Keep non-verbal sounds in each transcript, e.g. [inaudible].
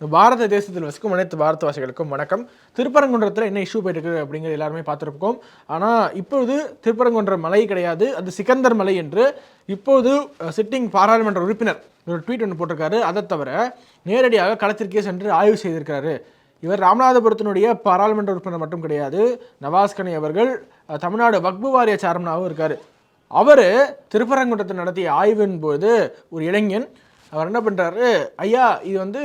பாரத தேசத்தில் வசிக்கும் அனைத்து பாரதவாசிகளுக்கும் வணக்கம். திருப்பரங்குன்றத்தில் என்ன இஷ்யூ போயிட்டு இருக்கு அப்படிங்கிறது எல்லாருமே பார்த்துருப்போம் ஆனால் இப்பொழுது திருப்பரங்குன்றம் மலை கிடையாது. அது சிக்கந்தர் மலை என்று இப்போது சிட்டிங் பாராளுமன்ற உறுப்பினர் ஒரு ட்வீட் ஒன்று போட்டிருக்காரு. அதை தவிர நேரடியாக களத்திற்கே சென்று ஆய்வு செய்திருக்கிறாரு. இவர் ராமநாதபுரத்தினுடைய பாராளுமன்ற உறுப்பினர் மட்டும் கிடையாது நவாஸ்கனி அவர்கள் தமிழ்நாடு வக்பு வாரிய சேர்மனாகவும் இருக்கார். அவர் திருப்பரங்குன்றத்தில் நடத்திய ஆய்வின் போது ஒரு இளைஞன் அவர் என்ன பண்ணுறாரு ஐயா இது வந்து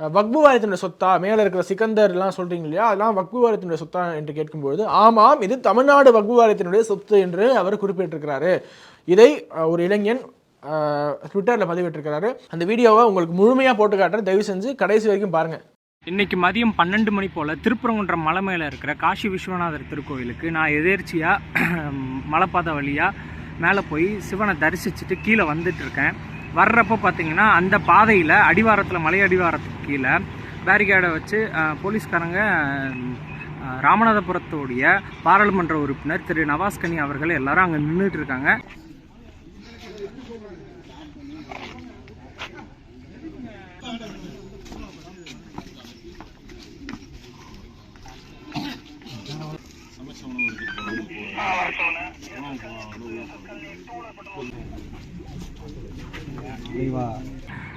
வக்பு வாரியத்தினுடைய சொத்தா மேலே இருக்கிற சிக்கந்தர்லாம் சொல்கிறீங்க இல்லையா? அதெல்லாம் வக்பு வாரியத்தினுடைய சொத்தா என்று கேட்கும்பொழுது ஆமாம் இது தமிழ்நாடு வக்பு வாரியத்தினுடைய சொத்து என்று அவர் குறிப்பிட்டிருக்கிறாரு. இதை ஒரு இளைஞன் ட்விட்டரில் பதிவிட்டிருக்கிறாரு. அந்த வீடியோவை உங்களுக்கு முழுமையாக போட்டு காட்டுற தயவு செஞ்சு கடைசி வரைக்கும் பாருங்கள் இன்னைக்கு மதியம் பன்னெண்டு மணி போல் திருப்பரங்குன்றம் மலை மேலே இருக்கிற காசி விஸ்வநாதர் திருக்கோயிலுக்கு நான் எதேர்ச்சியாக [clears throat] மலைப்பாதை வழியாக மேலே போய் சிவனை தரிசிச்சுட்டு கீழே வந்துட்டு இருக்கேன். வர்றப்போ பார்த்தீங்கன்னா அந்த பாதையில் அடிவாரத்தில் மலை அடிவாரத்துக்கு கீழே பேரிகேடை வச்சு போலீஸ்காரங்க ராமநாதபுரத்தோடைய ராமநாதபுரத்துடைய பாராளுமன்ற உறுப்பினர் திரு நவாஸ்கனி அவர்கள் எல்லாரும் அங்கே நின்றுட்டு இருக்காங்க.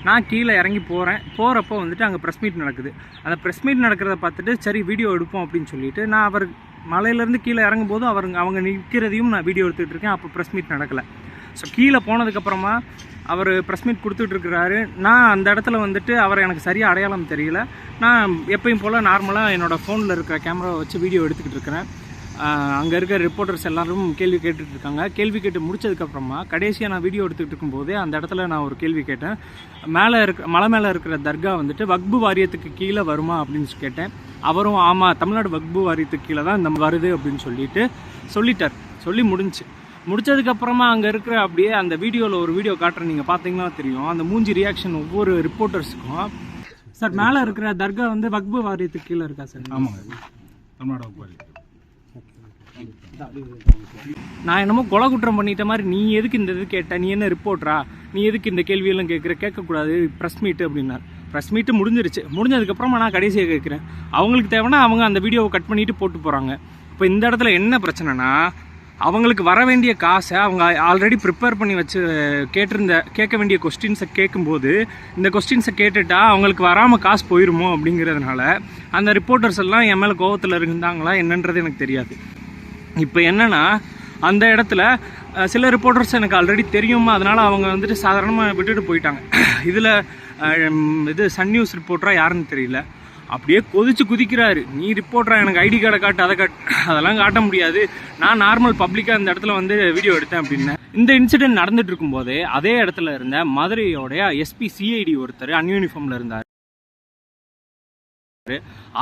நான் கீழே இறங்கி போகிறேன் போகிறப்போ வந்துட்டு அங்கே ப்ரெஸ் மீட் நடக்குது. அந்த ப்ரெஸ் மீட் நடக்கிறத பார்த்துட்டு சரி வீடியோ எடுப்போம் அப்படின்னு சொல்லிட்டு நான் அவர் மலையிலேருந்து கீழே இறங்கும் போது அவர் அவங்க நிற்கிறதையும் நான் வீடியோ எடுத்துகிட்டு இருக்கேன். அப்போ ப்ரெஸ் மீட் நடக்கலை. ஸோ கீழே போனதுக்கப்புறமா அவர் ப்ரெஸ் மீட் கொடுத்துட்ருக்கிறாரு நான் அந்த இடத்துல வந்துட்டு அவர் எனக்கு சரியாக அடையாளம் தெரியல. நான் எப்பயும் போல் நார்மலாக என்னோடய ஃபோனில் இருக்கிற கேமராவை வச்சு வீடியோ எடுத்துக்கிட்டு இருக்கிறேன். அங்கே இருக்கிற ரிப்போர்ட்டர்ஸ் எல்லாரும் கேள்வி கேட்டுட்டு இருக்காங்க. கேள்வி கேட்டு முடிச்சதுக்கப்புறமா கடைசியாக நான் வீடியோ எடுத்துக்கிட்டு இருக்கும்போதே அந்த இடத்துல நான் ஒரு கேள்வி கேட்டேன். மேலே இருக்க மலை மேலே இருக்கிற தர்கா வந்துட்டு வக்பு வாரியத்துக்கு கீழே வருமா அப்படின்னு கேட்டேன். அவரும் ஆமாம் தமிழ்நாடு வக்பு வாரியத்துக்கு கீழே தான் இந்த வருது அப்படின்னு சொல்லிட்டு சொல்லிட்டார். சொல்லி முடிஞ்சு. முடிச்சதுக்கப்புறமா அங்கே இருக்கிற அப்படியே அந்த வீடியோவில் ஒரு வீடியோ காட்டுறேன். நீங்கள் பார்த்தீங்கன்னா தெரியும். அந்த மூஞ்சி ரியாக்ஷன் ஒவ்வொரு ரிப்போர்ட்டர்ஸுக்கும் சார் மேலே இருக்கிற தர்கா வந்து வக்பு வாரியத்துக்கு கீழே இருக்கா சார்? ஆமாங்க. தமிழ்நாடு வகுப்பாளி நான் என்னமோ கொலை குற்றம் பண்ணிட்ட மாதிரி நீ எதுக்கு இந்த இது கேட்ட? நீ என்ன ரிப்போர்ட்டரா நீ எதுக்கு இந்த கேள்வியெல்லாம் கேட்குற கேட்கக்கூடாது. ப்ரெஸ் மீட்டு அப்படின்னார். ப்ரெஸ் மீட்டு முடிஞ்சிருச்சு. முடிஞ்சதுக்கப்புறமா நான் கடைசியாக கேட்குறேன் அவங்களுக்கு தேவைன்னா அவங்க அந்த வீடியோவை கட் பண்ணிட்டு போட்டு போகிறாங்க இப்போ இந்த இடத்துல என்ன பிரச்சனைனா அவங்களுக்கு வர வேண்டிய காசை அவங்க ஆல்ரெடி ப்ரிப்பேர் பண்ணி வச்சு கேட்டிருந்த கேட்க வேண்டிய கொஸ்டின்ஸை கேட்கும்போது இந்த கொஸ்டின்ஸை கேட்டுட்டா அவங்களுக்கு வராமல் காசு போயிருமோ அப்படிங்கிறதுனால அந்த ரிப்போர்ட்டர்ஸ் எல்லாம் என் மேலே கோவத்தில் இருந்தாங்களா என்னன்றது எனக்கு தெரியாது. இப்போ என்னென்னா அந்த இடத்துல சில ரிப்போர்ட்டர்ஸ் எனக்கு ஆல்ரெடி தெரியும்? அதனால் அவங்க வந்துட்டு சாதாரணமாக விட்டுட்டு போயிட்டாங்க. இதில் இது சன் நியூஸ் ரிப்போர்ட்டராக யாருன்னு தெரியல. அப்படியே கொதிச்சு குதிக்கிறாரு. நீ ரிப்போர்ட்டரா எனக்கு ஐடி கார்டை காட்டு அதை காட்டு. அதெல்லாம் காட்ட முடியாது. நான் நார்மல் பப்ளிக்காக அந்த இடத்துல வந்து வீடியோ எடுத்தேன் அப்படின்னு. இந்த இன்சிடென்ட் நடந்துட்டு இருக்கும்போதே அதே இடத்துல இருந்த மதுரையோடைய எஸ்பி சிஐடி ஒருத்தர் அன்யூனிஃபார்மில் இருந்தார்.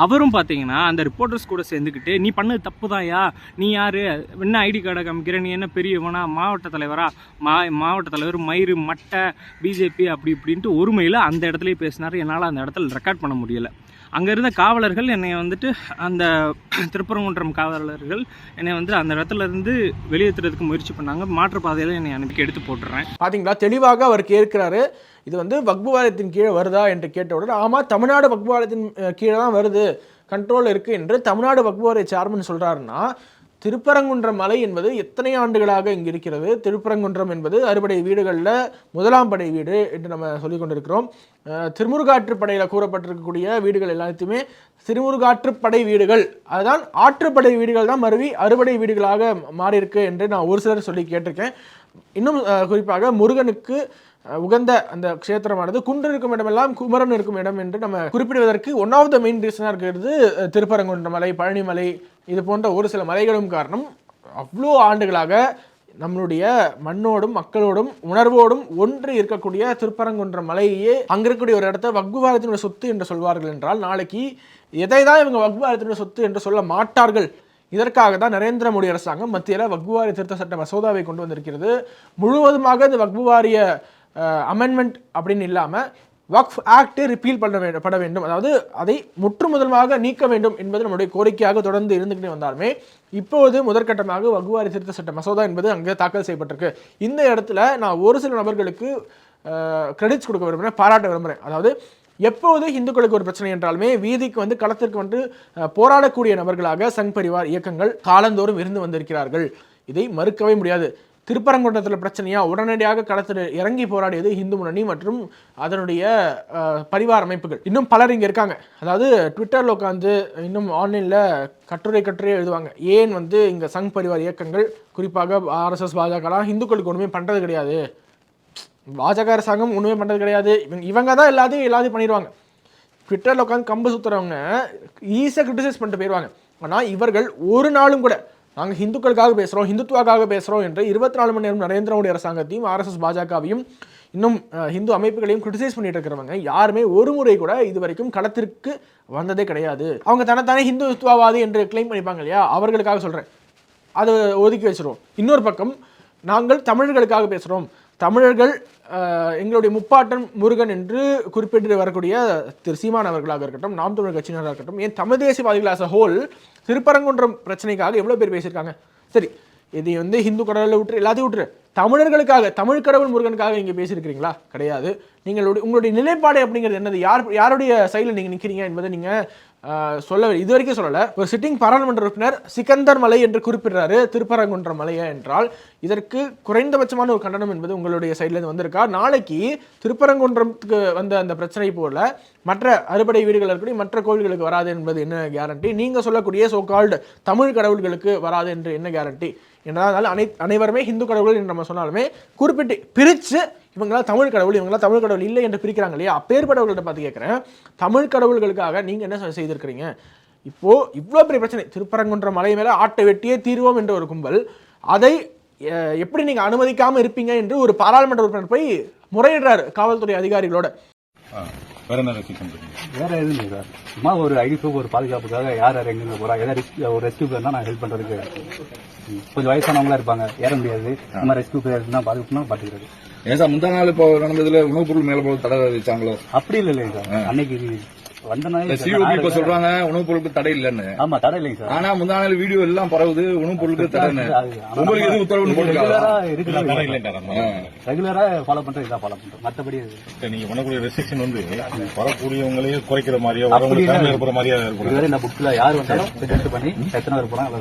அவரும் பார்த்தீங்கன்னா அந்த ரிப்போர்ட்டர்ஸ் கூட சேர்ந்துக்கிட்டு நீ பண்ணது தப்பு தாயா நீ யாரு? என்ன ஐடி கார்டை காமிக்கிற? நீ என்ன பெரியவனா மாவட்ட தலைவரா? மா மாவட்ட தலைவர் மயிறு மட்டை பிஜேபி அப்படி இப்படின்ட்டு ஒருமையில் அந்த இடத்துலையே பேசினார். என்னால் அந்த இடத்துல ரெக்கார்ட் பண்ண முடியலை. அங்கே இருந்த காவலர்கள் என்னை வந்துட்டு அந்த திருப்பரங்குன்றம் காவலர்கள் என்னை வந்து அந்த இடத்துல இருந்து வெளியேற்றுறதுக்கு முயற்சி பண்ணாங்க. மாற்றுப்பாதையில் என்னை அனுப்பி எடுத்து போட்டுறேன். பார்த்தீங்களா தெளிவாக அவர் கேட்கிறாரு. இது வந்து வக்புவாரியத்தின் கீழே வருதா என்று கேட்டவுடன் ஆமாம் தமிழ்நாடு வக்புவாரியத்தின் கீழே தான் வருது. கண்ட்ரோல் இருக்குது என்று தமிழ்நாடு வக்பு சேர்மன் சொல்கிறாருன்னா திருப்பரங்குன்றம் மலை என்பது எத்தனை ஆண்டுகளாக இங்கு இருக்கிறது? திருப்பரங்குன்றம் என்பது அறுபடை வீடுகளில் முதலாம் படை வீடு என்று நம்ம சொல்லி கொண்டிருக்கிறோம். திருமுருகாற்றுப்படையில் கூறப்பட்டிருக்கக்கூடிய வீடுகள் எல்லாத்தையுமே திருமுருகாற்றுப்படை வீடுகள். அதுதான் ஆற்றுப்படை வீடுகள் தான் மருவி அறுபடை வீடுகளாக மாறியிருக்கு என்று நான் ஒரு சிலர் சொல்லி கேட்டிருக்கேன். இன்னும் குறிப்பாக முருகனுக்கு உகந்த அந்த க்ஷேத்திரமானது குன்று இருக்கும் இடமெல்லாம் குமரன் இருக்கும் இடம் என்று நம்ம குறிப்பிடுவதற்கு ஒன் ஆஃப் த மெயின் ரீசனாக இருக்கிறது திருப்பரங்குன்ற மலை பழனிமலை இது போன்ற ஒரு சில மலைகளும் காரணம். அவ்வளோ ஆண்டுகளாக நம்மளுடைய மண்ணோடும் மக்களோடும் உணர்வோடும் ஒன்று இருக்கக்கூடிய திருப்பரங்குன்ற மலையே அங்கே இருக்கக்கூடிய ஒரு இடத்த வக்புவாரத்தினுடைய சொத்து என்று சொல்வார்கள் என்றால் நாளைக்கு எதை தான் இவங்க வக்புவாரத்தினுடைய சொத்து என்று சொல்ல மாட்டார்கள். இதற்காக தான் நரேந்திர மோடி அரசாங்கம் மத்தியில் வக்புவாரிய திருத்த சட்ட மசோதாவை கொண்டு வந்திருக்கிறது. முழுவதுமாக இந்த வக்புவாரிய அமெண்ட்மெண்ட் அப்படின்னு இல்லாமல் வக்ஃப் ஆக்டு ரிப்பீல் பண்ண வேண்டும் பட வேண்டும். அதாவது அதை முற்று முற்றுமுதலாக நீக்க வேண்டும் என்பது நம்முடைய கோரிக்கையாக தொடர்ந்து இருந்துக்கிட்டே வந்தாலுமே இப்போது முதற்கட்டமாக வகுவாரி திருத்த சட்ட மசோதா என்பது அங்கே தாக்கல் செய்யப்பட்டிருக்கு. இந்த இடத்துல நான் ஒரு சில நபர்களுக்கு கிரெடிட்ஸ் கொடுக்க விரும்புகிறேன் பாராட்ட விரும்புகிறேன் அதாவது எப்போது இந்துக்களுக்கு ஒரு பிரச்சனை என்றாலுமே வீதிக்கு வந்து களத்திற்கு வந்து போராடக்கூடிய நபர்களாக சங் பரிவார் இயக்கங்கள் காலந்தோறும் இருந்து வந்திருக்கிறார்கள். இதை மறுக்கவே முடியாது. திருப்பரங்குன்றத்தில் பிரச்சனையாக உடனடியாக களத்தில் இறங்கி போராடியது இந்து முன்னணி மற்றும் அதனுடைய பரிவார அமைப்புகள். இன்னும் பலர் இங்கே இருக்காங்க. அதாவது ட்விட்டரில் உட்காந்து இன்னும் ஆன்லைனில் கட்டுரை கட்டுரை எழுதுவாங்க. ஏன் வந்து இங்கே சங் பரிவார் இயக்கங்கள் குறிப்பாக ஆர்எஸ்எஸ் பாஜகலாம் இந்துக்களுக்கு ஒன்றுமே பண்ணுறது கிடையாது? பாஜக அரசாங்கம் ஒன்றுமே பண்ணுறது கிடையாது. இவங்க இவங்க தான் எல்லாத்தையும் எல்லாத்தையும் பண்ணிடுவாங்க. ட்விட்டரில் உட்காந்து கம்பு சுற்றுறவங்க ஈஸியாக கிரிட்டிசைஸ் பண்ணிட்டு போயிடுவாங்க. ஆனால் இவர்கள் ஒரு நாளும் கூட நாங்கள் ஹிந்துக்களுக்காக பேசுகிறோம் ஹிந்துத்துவாக்காக பேசுகிறோம் என்று இருபத்தி நாலு மணி நேரம் நரேந்திர மோடி அரசாங்கத்தையும் ஆர்எஸ்எஸ் பாஜகவையும் இன்னும் ஹிந்து அமைப்புகளையும் கிரிட்டிசைஸ் பண்ணிட்டு இருக்கிறவங்க யாருமே ஒரு முறை கூட இது வரைக்கும் களத்திற்கு வந்ததே கிடையாது. அவங்க தனத்தானே ஹிந்துத்துவவாதி என்று கிளைம் பண்ணிப்பாங்க இல்லையா? அவர்களுக்காக சொல்கிறேன் அதை ஒதுக்கி வச்சிருவோம். இன்னொரு பக்கம் நாங்கள் தமிழர்களுக்காக பேசுகிறோம் தமிழர்கள் எங்களுடைய முப்பாட்டன் முருகன் என்று குறிப்பிட்டு வரக்கூடிய திரு சீமான் அவர்களாக இருக்கட்டும் நாம் தமிழர் கட்சியினராக இருக்கட்டும் ஏன் தமிழ் தேசியவாதிகள் ஆஸ் அ ஹோல் திருப்பரங்குன்றம் பிரச்சனைக்காக எவ்வளோ பேர் பேசியிருக்காங்க? சரி இதை வந்து ஹிந்து கடலில் விட்டுரு எல்லாத்தையும் விட்டுரு. தமிழர்களுக்காக தமிழ் கடவுள் முருகனுக்காக நீங்கள் பேசியிருக்கிறீங்களா? கிடையாது. நீங்களுடைய உங்களுடைய நிலைப்பாடு அப்படிங்கிறது என்னது? யார் யாருடைய சைடில் நீங்கள் நிற்கிறீங்க என்பதை நீங்கள் சொல்ல இது வரைக்கும் சொல்லலை. ஒரு சிட்டிங் பாராளுமன்ற உறுப்பினர் சிக்கந்தர் மலை என்று குறிப்பிடுறாரு. திருப்பரங்குன்ற மலையை என்றால் இதற்கு குறைந்தபட்சமான ஒரு கண்டனம் என்பது உங்களுடைய சைட்லேருந்து வந்திருக்கா? நாளைக்கு திருப்பரங்குன்றத்துக்கு வந்த அந்த பிரச்சனை போல மற்ற அறுபடை வீடுகள் இருக்கக்கூடிய மற்ற கோவில்களுக்கு வராது என்பது என்ன கேரண்டி நீங்கள் சொல்லக்கூடிய சோ கால்டு தமிழ் கடவுள்களுக்கு வராது என்று என்ன கேரண்டி என்றால் அனை அனைவருமே ஹிந்து கடவுள்கள் என்ற நம்ம சொன்னாலுமே குறிப்பிட்டு பிரித்து இவங்களாம் தமிழ் கடவுள் இவங்களாம் தமிழ் கடவுள் இல்லை என்று பிரிக்கிறாங்க இல்லையா? அப்பேற்பட்டவர்கள்ட்ட பார்த்து கேட்குறேன். தமிழ் கடவுள்களுக்காக நீங்கள் என்ன செய்திருக்கிறீங்க? இப்போது இவ்வளோ பெரிய பிரச்சனை. திருப்பரங்குன்ற மலை மேலே ஆட்டை வெட்டியே தீர்வோம் என்ற ஒரு கும்பல். அதை எப்படி நீங்கள் அனுமதிக்காமல் இருப்பீங்க என்று ஒரு பாராளுமன்ற உறுப்பினர் போய் முறையிடுறாரு காவல்துறை அதிகாரிகளோட. வேற என்ன வேற எதுவும் இல்லை சார். சும்மா ஒரு ஐடி ப்ரூஃப் ஒரு பாதுகாப்புக்காக யார் யார் எங்கெங்க போறா ஏதாவது risk- ஒரு ரெஸ்கியூ தான் நான் ஹெல்ப் பண்றதுக்கு. கொஞ்சம் வயசானவங்களா இருப்பாங்க ஏற முடியாது. மாதிரி ரெஸ்கியூ இருந்தா பாதுகாப்புனா பாத்துக்கிறது. ஏன் சார் முந்தா நாள் இப்போ நடந்ததுல உணவுப் பொருள் மேல போல தடை வச்சாங்களோ அப்படி இல்லை இல்லைங்க சார். அன்னைக்கு சிஓபி இப்ப சொல்றாங்க உணவுப் பொருளுக்கு தடை இல்லைன்னு. ஆமா தடை இல்லைங்க சார். ஆனா முந்தா நாள் வீடியோ எல்லாம் பரவுது உணவுப் பொருளுக்கு தடைன்னு. உங்களுக்கு எதுவும் உத்தரவுன்னு போட்டுருக்காங்க ரெகுலரா ஃபாலோ பண்றது இதான் ஃபாலோ பண்றோம். மத்தபடி நீங்க பண்ணக்கூடிய ரெஸ்ட்ரிக்ஷன் வந்து வரக்கூடியவங்களையும் குறைக்கிற மாதிரியோ வரவங்க திறமை இருக்கிற மாதிரியா இருக்கும் இதுவரை இந்த புக்ல யார் வந்தாலும் டெஸ்ட் பண்ணி எத்தனை பேர் போறாங்க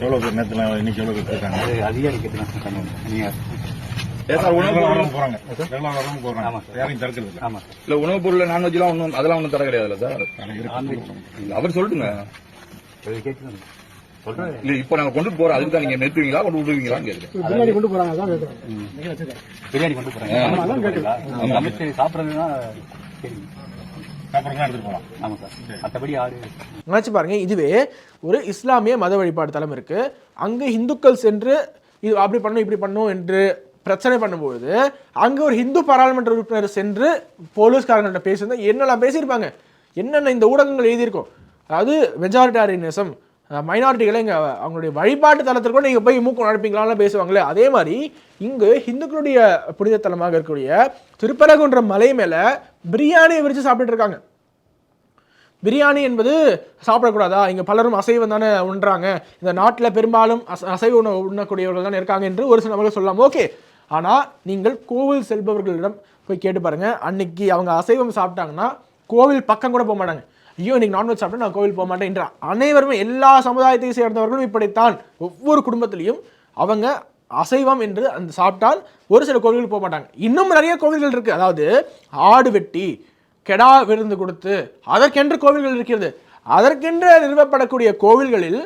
எவ்வளவு நேரத்துல இன்னைக்கு எவ்வளவு பேர் இருக்காங்க? அது அதிகாரி கேட்டு நீங்க ஏன் சார் உணவுப் பொருள் போறாங்க. ரெகுலரா வரவங்க போறாங்க. யாரையும் தடுக்கிறது இல்ல. ஆமா சார். இல்ல உணவுப் பொருள் நான்வெஜ் எல்லாம் ஒண்ணும் அதெல்லாம் ஒண்ணும் தடை கிடையாதுல்ல சார்? அவர் இல்ல இப்ப நாங்க கொண்டு போறோம். அதுக்கு தான் நீங்க நிறுத்துவீங்களா கொண்டு விடுவீங்களான்னு கேக்குறேன் பிரியாணி கொண்டு போறாங்க சமைச்சு சாப்பிடுறதுன்னா சரி. சாப்பிடுறதா எடுத்துட்டு போலாம். ஆமா சார். மற்றபடி ஆடு நினச்சி பாருங்க இதுவே ஒரு இஸ்லாமிய மத வழிபாடு தலம் இருக்கு. அங்கே இந்துக்கள் சென்று இது அப்படி பண்ணும் இப்படி பண்ணும் என்று பிரச்சனை பண்ணும்பொழுது அங்கே ஒரு ஹிந்து பாராளுமன்ற உறுப்பினர் சென்று போலீஸ்காரங்கள்ட்ட பேசியிருந்தா என்னெல்லாம் பேசியிருப்பாங்க? என்னென்ன இந்த ஊடகங்கள் எழுதியிருக்கோம்? அதாவது மெஜாரிட்டாரியனிசம் மைனாரிட்டிகளை இங்கே அவங்களுடைய வழிபாட்டு தலத்திற்கு கூட நீங்கள் போய் மூக்கம் நடப்பீங்களான்னு பேசுவாங்களே அதே மாதிரி இங்கு ஹிந்துக்களுடைய புனித தலமாக இருக்கக்கூடிய திருப்பரகுன்ற மலை மேலே பிரியாணியை விரித்து சாப்பிட்டுட்டு இருக்காங்க. பிரியாணி என்பது சாப்பிடக்கூடாதா? இங்கே பலரும் அசைவம் தானே உண்றாங்க. இந்த நாட்டில் பெரும்பாலும் அச அசைவ உணவு உண்ணக்கூடியவர்கள் தானே இருக்காங்க என்று ஒரு சில நபர்கள் சொல்லலாம் ஓகே ஆனால் நீங்கள் கோவில் செல்பவர்களிடம் போய் கேட்டு பாருங்கள் அன்னைக்கு அவங்க அசைவம் சாப்பிட்டாங்கன்னா கோவில் பக்கம் கூட போக மாட்டாங்க. ஐயோ இன்னைக்கு நான்வெஜ் சாப்பிட்டா நான் கோவில் போக மாட்டேன் அனைவருமே எல்லா சமுதாயத்தையும் சேர்ந்தவர்களும் இப்படித்தான். ஒவ்வொரு குடும்பத்திலையும் அவங்க அசைவம் என்று அந்த சாப்பிட்டால் ஒரு சில கோவில்கள் போக மாட்டாங்க. இன்னும் நிறைய கோவில்கள் இருக்குது அதாவது ஆடு வெட்டி கெடா விருந்து கொடுத்து அதற்கென்று கோவில்கள் இருக்கிறது. அதற்கென்று நிறுவப்படக்கூடிய கோவில்களில்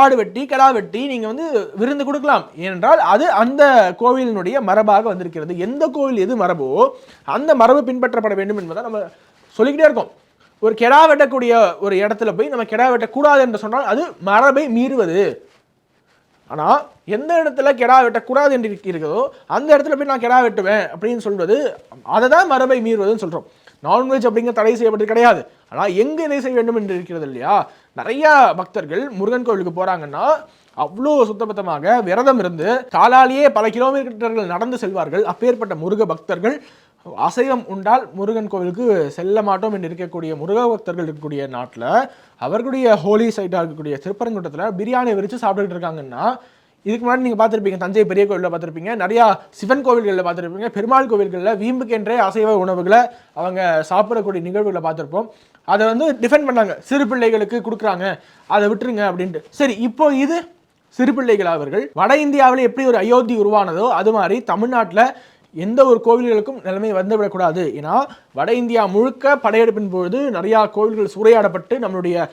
ஆடு வெட்டி கெடா வெட்டி நீங்கள் வந்து விருந்து கொடுக்கலாம். ஏனென்றால் அது அந்த கோவிலினுடைய மரபாக வந்திருக்கிறது. எந்த கோவில் எது மரபோ அந்த மரபு பின்பற்றப்பட வேண்டும் என்பதை நம்ம சொல்லிக்கிட்டே இருக்கோம். ஒரு கெடா வெட்டக்கூடிய ஒரு இடத்துல போய் நம்ம கெடா வெட்டக்கூடாது என்று சொன்னால் அது மரபை மீறுவது. ஆனால் எந்த இடத்துல கெடா வெட்டக்கூடாது என்று இருக்கிறதோ அந்த இடத்துல போய் நான் கெடா வெட்டுவேன் அப்படின்னு சொல்வது அதை தான் மரபை மீறுவதுன்னு சொல்கிறோம் நான்வெஜ் அப்படிங்கிற தடை செய்யப்பட்டது கிடையாது. ஆனால் எங்கே இதை செய்ய வேண்டும் என்று இருக்கிறது இல்லையா? நிறையா பக்தர்கள் முருகன் கோவிலுக்கு போகிறாங்கன்னா அவ்வளோ சுத்தபத்தமாக விரதம் இருந்து காலாலேயே பல கிலோமீட்டர்கள் நடந்து செல்வார்கள். அப்பேற்பட்ட முருக பக்தர்கள் அசைவம் உண்டால் முருகன் கோவிலுக்கு செல்ல மாட்டோம் என்று இருக்கக்கூடிய முருக பக்தர்கள் இருக்கக்கூடிய நாட்டில் அவர்களுடைய ஹோலி சைட்டாக இருக்கக்கூடிய திருப்பரங்குன்றத்தில் பிரியாணி விரித்து சாப்பிட்டுட்டு இருக்காங்கன்னா இதுக்கு முன்னாடி நீங்கள் பார்த்துருப்பீங்க தஞ்சை பெரிய கோவிலில் பார்த்துருப்பீங்க நிறையா சிவன் கோவில்களில் பார்த்துருப்பீங்க பெருமாள் கோவில்களில் வீம்புக்கென்றே அசைவ உணவுகளை அவங்க சாப்பிடக்கூடிய நிகழ்வுகளை பார்த்துருப்போம். அதை வந்து டிஃபெண்ட் பண்ணாங்க. சிறு பிள்ளைகளுக்கு கொடுக்குறாங்க. அதை விட்டுருங்க அப்படின்ட்டு. சரி இப்போ இது சிறு பிள்ளைகள் அவர்கள் வட இந்தியாவில் எப்படி ஒரு அயோத்தி உருவானதோ அது மாதிரி தமிழ்நாட்டில் எந்த ஒரு கோவில்களுக்கும் நிலைமை வந்துவிடக்கூடாது. ஏன்னா வட இந்தியா முழுக்க படையெடுப்பின் பொழுது நிறையா கோவில்கள் சூறையாடப்பட்டு நம்மளுடைய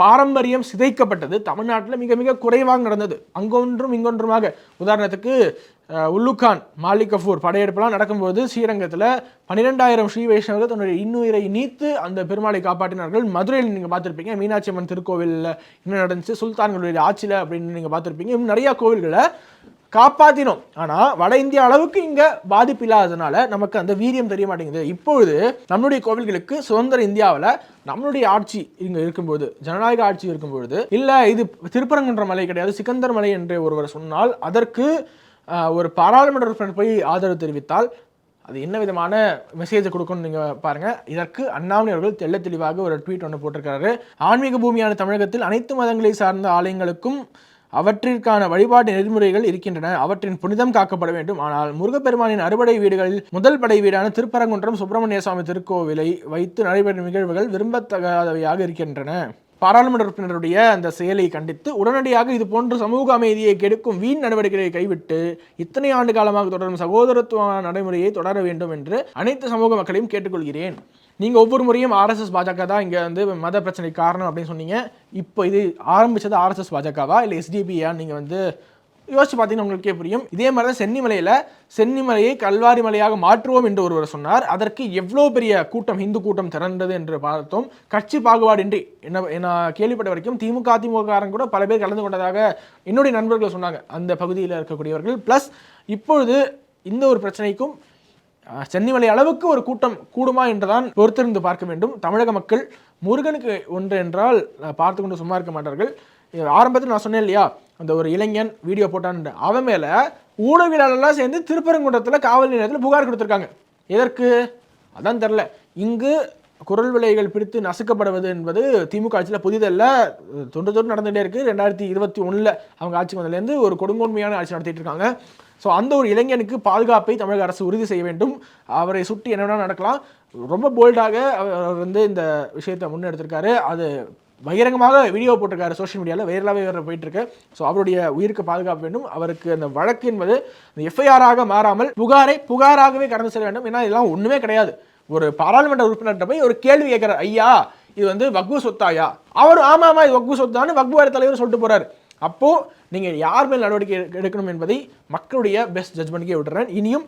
பாரம்பரியம் சிதைக்கப்பட்டது. தமிழ்நாட்டில் மிக மிக குறைவாக நடந்தது. அங்கொன்றும் இங்கொன்றுமாக. உதாரணத்துக்கு அஹ், உல்லுகான் மாலிக் கஃபூர் படையெடுப்பெல்லாம் நடக்கும்போது ஸ்ரீரங்கத்தில் பன்னிரெண்டாயிரம் ஸ்ரீ வைஷ்ணவர்கள் தன்னுடைய இன்னுயிரை நீத்து அந்த பெருமாளை காப்பாற்றினார்கள். மதுரையில் நீங்கள் பார்த்துருப்பீங்க. மீனாட்சி அம்மன் திருக்கோவிலில் என்ன நடந்துச்சு? சுல்தான்களுடைய ஆட்சியில் அப்படின்னு நீங்கள் பார்த்துருப்பீங்க. இன்னும் நிறையா கோவில்களை காப்பாற்றினோம் ஆனால் வட இந்தியா அளவுக்கு இங்கே பாதிப்பு இல்லாததுனால நமக்கு அந்த வீரியம் தெரிய மாட்டேங்குது. இப்பொழுது நம்மளுடைய கோவில்களுக்கு சுதந்திர இந்தியாவில் நம்மளுடைய ஆட்சி இங்கே இருக்கும்போது ஜனநாயக ஆட்சி இருக்கும்பொழுது இல்லை இது திருப்பரங்குன்ற மலை கிடையாது சிக்கந்தர் மலை என்று ஒருவர் சொன்னால் அதற்கு ஒரு பாராளுமன்ற உறுப்பினர் போய் ஆதரவு தெரிவித்தால் அது என்ன விதமான மெசேஜ் கொடுக்கும்னு நீங்கள் பாருங்கள் இதற்கு அண்ணாமலை அவர்கள் தெள்ள தெளிவாக ஒரு ட்வீட் ஒன்று போட்டிருக்காரு. ஆன்மீக பூமியான தமிழகத்தில் அனைத்து மதங்களை சார்ந்த ஆலயங்களுக்கும் அவற்றிற்கான வழிபாட்டு நெறிமுறைகள் இருக்கின்றன. அவற்றின் புனிதம் காக்கப்பட வேண்டும். ஆனால் முருகப்பெருமானின் அறுபடை வீடுகளில் முதல் படை வீடான திருப்பரங்குன்றம் சுப்பிரமணிய சுவாமி திருக்கோவிலை வைத்து நடைபெறும் நிகழ்வுகள் விரும்பத்தகாதவையாக இருக்கின்றன. பாராளுமன்ற உறுப்பினருடைய அந்த செயலை கண்டித்து உடனடியாக இது போன்ற சமூக அமைதியை கெடுக்கும் வீண் நடவடிக்கைகளை கைவிட்டு இத்தனை ஆண்டு காலமாக தொடரும் சகோதரத்துவ நடைமுறையை தொடர வேண்டும் என்று அனைத்து சமூக மக்களையும் கேட்டுக்கொள்கிறேன். நீங்கள் ஒவ்வொரு முறையும் ஆர்எஸ்எஸ் பாஜக தான் இங்கே வந்து மத பிரச்சனைக்கு காரணம் அப்படின்னு சொன்னீங்க. இப்போ இது ஆரம்பிச்சது ஆர்எஸ்எஸ் பாஜகவா? இல்லை எஸ்டிபியா நீங்கள் வந்து யோசிச்சு பார்த்தீங்கன்னா உங்களுக்கே புரியும். இதே மாதிரி தான் சென்னிமலையில் சென்னிமலையை கல்வாரி மலையாக மாற்றுவோம் என்று ஒருவர் சொன்னார். அதற்கு எவ்வளோ பெரிய கூட்டம் இந்து கூட்டம் திரண்டது என்று பார்த்தோம். கட்சி பாகுபாடின்றி என்ன நான் கேள்விப்பட்ட வரைக்கும் திமுக அதிமுககாரன் கூட பல பேர் கலந்து கொண்டதாக என்னுடைய நண்பர்கள் சொன்னாங்க. அந்த பகுதியில் இருக்கக்கூடியவர்கள். ப்ளஸ் இப்பொழுது இந்த ஒரு பிரச்சனைக்கும் சென்னிமலை அளவுக்கு ஒரு கூட்டம் கூடுமா என்றுதான் பொறுத்திருந்து பார்க்க வேண்டும். தமிழக மக்கள் முருகனுக்கு ஒன்று என்றால் பார்த்து கொண்டு சும்மா இருக்க மாட்டார்கள். ஆரம்பத்தில் நான் சொன்னேன் இல்லையா அந்த ஒரு இளைஞன் வீடியோ போட்டான்னு அவன் மேலே ஊடகவியலாளர்லாம் சேர்ந்து திருப்பரங்குன்றத்தில் காவல் நிலையத்தில் புகார் கொடுத்துருக்காங்க. எதற்கு? அதான் தெரில இங்கு குரல் விலைகள் பிடித்து நசுக்கப்படுவது என்பது திமுக ஆட்சியில் புதிதல்ல. தொன்று தொன்று நடந்துகிட்டே இருக்குது ரெண்டாயிரத்தி இருபத்தி ஒன்றில் அவங்க ஆட்சி வந்ததுலேருந்து ஒரு கொடுங்கோன்மையான ஆட்சி நடத்திட்டு இருக்காங்க. ஸோ அந்த ஒரு இளைஞனுக்கு பாதுகாப்பை தமிழக அரசு உறுதி செய்ய வேண்டும். அவரை சுட்டி என்ன வேணால் நடக்கலாம். ரொம்ப போல்டாக அவர் வந்து இந்த விஷயத்தை முன்னெடுத்திருக்காரு. அது பகிரங்கமாக வீடியோ போட்டிருக்காரு சோஷியல் மீடியாவில் வைரலாகவே வேறு போயிட்டுருக்கு. ஸோ அவருடைய உயிருக்கு பாதுகாப்பு வேண்டும். அவருக்கு அந்த வழக்கு என்பது அந்த எஃப்ஐஆராக மாறாமல் புகாரை புகாராகவே கடந்து செல்ல வேண்டும். ஏன்னா இதெல்லாம் ஒன்றுமே கிடையாது. ஒரு பாராளுமன்ற உறுப்பினர்கிட்ட போய் ஒரு கேள்வி கேட்குறார். ஐயா இது வந்து வக்பு சொத்தாயா? அவர் ஆமாம் ஆமாம் இது வக்பு சொத்தான்னு வக்பு தலைவர் சொல்லிட்டு போகிறார் அப்போது நீங்கள் யார் மேல் நடவடிக்கை எடுக்கணும் என்பதை மக்களுடைய பெஸ்ட் ஜட்மெண்ட்கே விட்டுறேன். இனியும்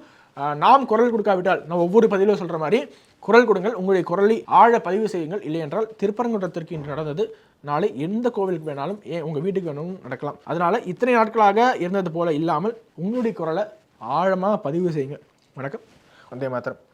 நாம் குரல் கொடுக்காவிட்டால் நான் ஒவ்வொரு பதிவிலும் சொல்கிற மாதிரி குரல் கொடுங்கள் உங்களுடைய குரலை ஆழ பதிவு செய்யுங்கள். இல்லையென்றால் திருப்பரங்குன்றத்திற்கு இன்று நடந்தது. நாளை எந்த கோவிலுக்கு வேணாலும் ஏன் உங்கள் வீட்டுக்கு வேணும் நடக்கலாம். அதனால இத்தனை நாட்களாக இருந்தது போல இல்லாமல் உங்களுடைய குரலை ஆழமாக பதிவு செய்யுங்க வணக்கம். வந்தே மாத்திரம்